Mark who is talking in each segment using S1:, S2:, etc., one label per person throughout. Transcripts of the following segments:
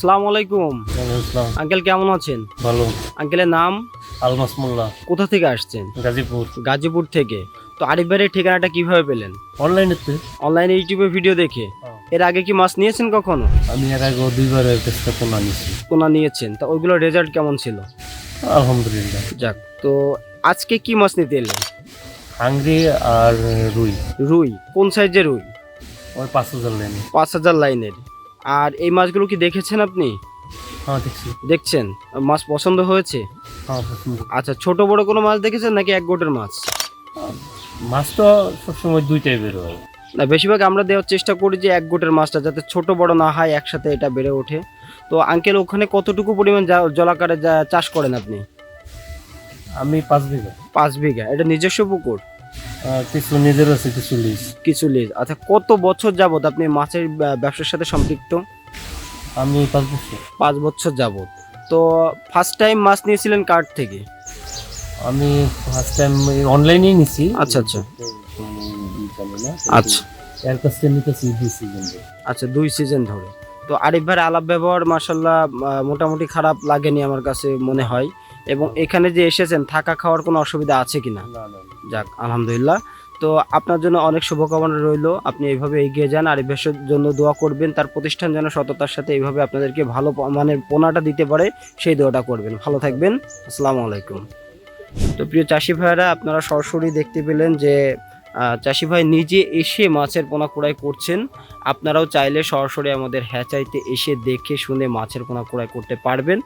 S1: সালাম আলাইকুম। আঙ্কেল কেমন আছেন?
S2: ভালো।
S1: আঙ্কেলের নাম?
S2: আলমাস মোল্লা।
S1: কোথা থেকে আসছেন?
S2: গাজীপুর।
S1: গাজীপুর থেকে। তো আরিফ ভাইয়ের ঠিকানাটা কীভাবে পেলেন?
S2: অনলাইনেতে
S1: অনলাইনে ইউটিউবে ভিডিও দেখে। এর আগে কি মাছ নিয়েছেন কখনো?
S2: আমি এর আগে দুইবার করে আনিছি
S1: কোনা নিয়েছেন। তা ওইগুলোর রেজাল্ট কেমন ছিল?
S2: আলহামদুলিল্লাহ।
S1: যাক তো আজকে কি মাছ নিতে এলেন?
S2: হাঙ্গরি আর রুই।
S1: রুই। কোন সাইজের রুই?
S2: ওই পাঁচ হাজার লেনি
S1: পাঁচ হাজার লাইনের। আর এই মাছগুলো কি দেখেছেন আপনি?
S2: হ্যাঁ দেখছি।
S1: দেখছেন? মাছ পছন্দ হয়েছে?
S2: হ্যাঁ পছন্দ।
S1: আচ্ছা ছোট বড় কোনো মাছ দেখেছেন নাকি এক গোটের মাছ?
S2: মাছ তো সবসময় দুইটাই বের হয়।
S1: না বেশিরভাগ আমরা দেওয়ার চেষ্টা করি যে এক গোটের মাছটা যাতে ছোট বড় না হয় একসাথে এটা বেড়ে ওঠে। তো আঙ্কেল ওখানে কতটুকু পরিমাণ জলাকারে যা- চাষ করেন আপনি?
S2: আমি পাঁচ বিঘা।
S1: পাঁচ বিঘা। এটা নিজস্ব পুকুর?
S2: কিছু নিজের আছে কিছু লিজ
S1: কিছু লিজ আচ্ছা কত বছর যাবত আপনি মাছের ব্যবসার সাথে সম্পৃক্ত?
S2: আমি পাঁচ বছর।
S1: পাঁচ বছর যাবত তো ফার্স্ট টাইম মাছ নিয়েছিলেন কার্ড থেকে?
S2: আমি ফার্স্ট টাইম অনলাইনেই নিছি।
S1: আচ্ছা আচ্ছা। আচ্ছা।
S2: এর কাছ থেকে নিতেছি দুই সিজন
S1: আচ্ছা দুই সিজন ধরে। তো আরিফ ভাইয়ের আলাপ ব্যবহার মাসাল্লাহ মোটামুটি খারাপ লাগেনি আমার কাছে মনে হয়। এবং এখানে যে এসেছেন থাকা খাওয়ার কোনো অসুবিধা আছে কিনা? যাক আলহামদুলিল্লাহ। তো আপনার জন্য অনেক শুভকামনা রইল। আপনি এইভাবে এগিয়ে যান আর এই জন্য দোয়া করবেন। তার প্রতিষ্ঠান যেন সততার সাথে এইভাবে আপনাদেরকে ভালো মানে পোনাটা দিতে পারে সেই দোয়াটা করবেন। ভালো থাকবেন। আসসালামু আলাইকুম। তো প্রিয় চাষি ভাইয়েরা আপনারা সরাসরি দেখতে পেলেন যে চাষি ভাই নিজে এসে মাছের পোনা কুড়াই করছেন। আপনারাও চাইলে সরাসরি আমাদের হ্যাচাইতে এসে দেখে শুনে মাছের পোনা কুড়াই করতে পারবেন।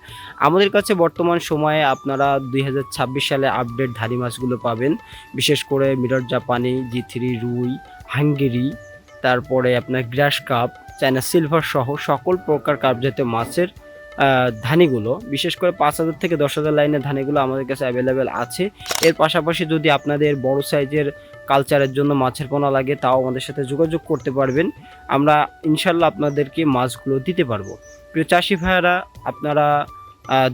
S1: আমাদের কাছে বর্তমান সময়ে আপনারা দুই হাজার ছাব্বিশ সালে আপডেট ধারি মাছগুলো পাবেন। বিশেষ করে মিরর জাপানি জি থ্রি রুই, হাঙ্গেরি, তারপরে আপনার গ্রাস কাপ, চায়না সিলভার সহ সকল প্রকার কাপ জাতীয় মাছের ধানিগুলো, বিশেষ করে পাঁচ হাজার থেকে দশ হাজার লাইনের ধানিগুলো আমাদের কাছে অ্যাভেলেবেল আছে। এর পাশাপাশি যদি আপনাদের বড় সাইজের কালচারের জন্য মাছের পোনা লাগে, তাও আমাদের সাথে যোগাযোগ করতে পারবেন। আমরা ইনশাল্লাহ আপনাদেরকে মাছগুলো দিতে পারব। প্রিয় চাষি ভাইয়ারা, আপনারা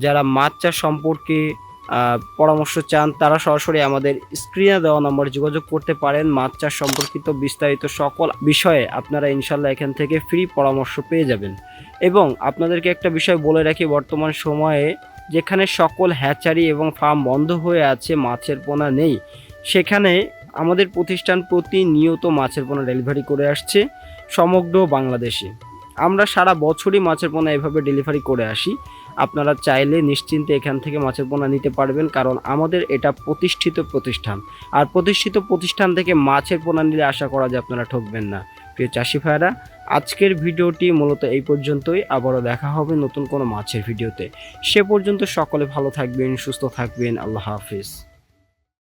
S1: যারা মাছ চাষ সম্পর্কে পরামর্শ চান, তারা সরাসরি আমাদের স্ক্রিনে দেওয়া নম্বরে যোগাযোগ করতে পারেন। মাছ চাষ সম্পর্কিত বিস্তারিত সকল বিষয়ে আপনারা ইনশাল্লাহ এখান থেকে ফ্রি পরামর্শ পেয়ে যাবেন। এবং আপনাদেরকে একটা বিষয় বলে রাখি, বর্তমান সময়ে যেখানে সকল হ্যাচারি এবং ফার্ম বন্ধ হয়ে আছে, মাছের পোনা নেই, সেখানে আমাদের প্রতিষ্ঠান প্রতিনিয়ত মাছের পোনা ডেলিভারি করে আসছে সমগ্র বাংলাদেশে। আমরা সারা বছরই মাছের পোনা এভাবে ডেলিভারি করে আসি। আপনারা চাইলে নিশ্চিন্তে এখান থেকে মাছের পোনা নিতে পারবেন, কারণ আমাদের এটা প্রতিষ্ঠিত প্রতিষ্ঠান। আর প্রতিষ্ঠিত প্রতিষ্ঠান থেকে মাছের পোনা নিলে আশা করা যে আপনারা ঠকবেন না। প্রিয় চাষি ভাইরা আজকের ভিডিওটি মূলত এই পর্যন্তই। আবারও দেখা হবে নতুন কোনো মাছের ভিডিওতে। সে পর্যন্ত সকলে ভালো থাকবেন, সুস্থ থাকবেন। আল্লাহ হাফিজ।